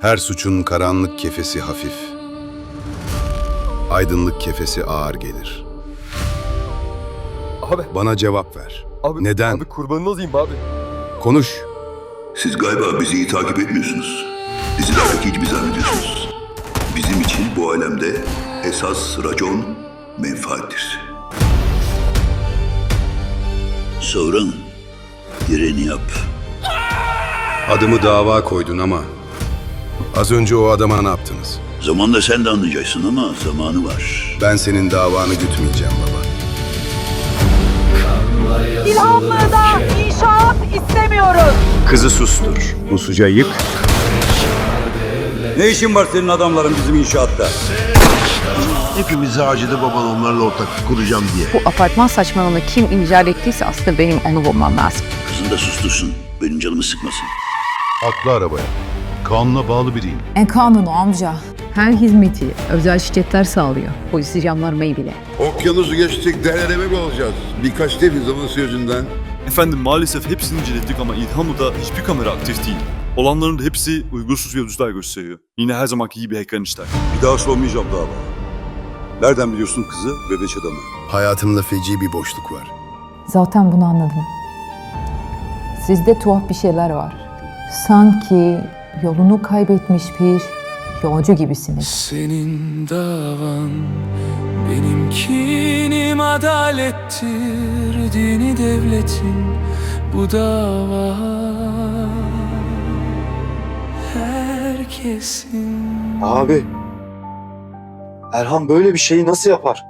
Her suçun karanlık kefesi hafif. Aydınlık kefesi ağır gelir. Abi, Bana cevap ver. abi. Neden? Abi kurbanın olayım abi. Konuş. Siz galiba bizi iyi takip etmiyorsunuz. Dizilerdeki gibi zannediyorsunuz. Bizim için bu alemde esas racon menfaattir. Savran, direni yap. Adımı dava koydun ama az önce o adama ne yaptınız? Zamanla sen de anlayacaksın ama zamanı var. Ben senin davanı gütmeyeceğim baba. İlhanlı'da inşaat istemiyoruz. Kızı sustur. Usuca yık. Ne işin var senin adamların bizim inşaatta? Hepimize acıdı baban onlarla ortaklık kuracağım diye. Bu apartman saçmalığını kim icat ettiyse aslında benim onu bulmam lazım. Kızın da sustursun. Benim canımı sıkmasın. Atla arabaya. Kanuna bağlı biriyim. En kanunu amca. Her hizmeti özel şirketler sağlıyor. Polisi jandarmayı bile. Okyanusu geçtik dereleme mi olacağız? Birkaç devizamın sözünden. Efendim maalesef hepsini incelettik ama İlhamlı'da hiçbir kamera aktif değil. Olanların da hepsi uygunsuz görüntüler gösteriyor. Yine her zamanki gibi hacker işler. Bir daha sormayacağım dava. Nereden biliyorsun kızı ve beş adamı? Hayatımda feci bir boşluk var. Zaten bunu anladım. Sizde tuhaf bir şeyler var. Sanki yolunu kaybetmiş bir yolcu gibisiniz. Senin davan benimkinim adalettir dini devletin bu dava herkesin Abi. Erhan böyle bir şeyi nasıl yapar?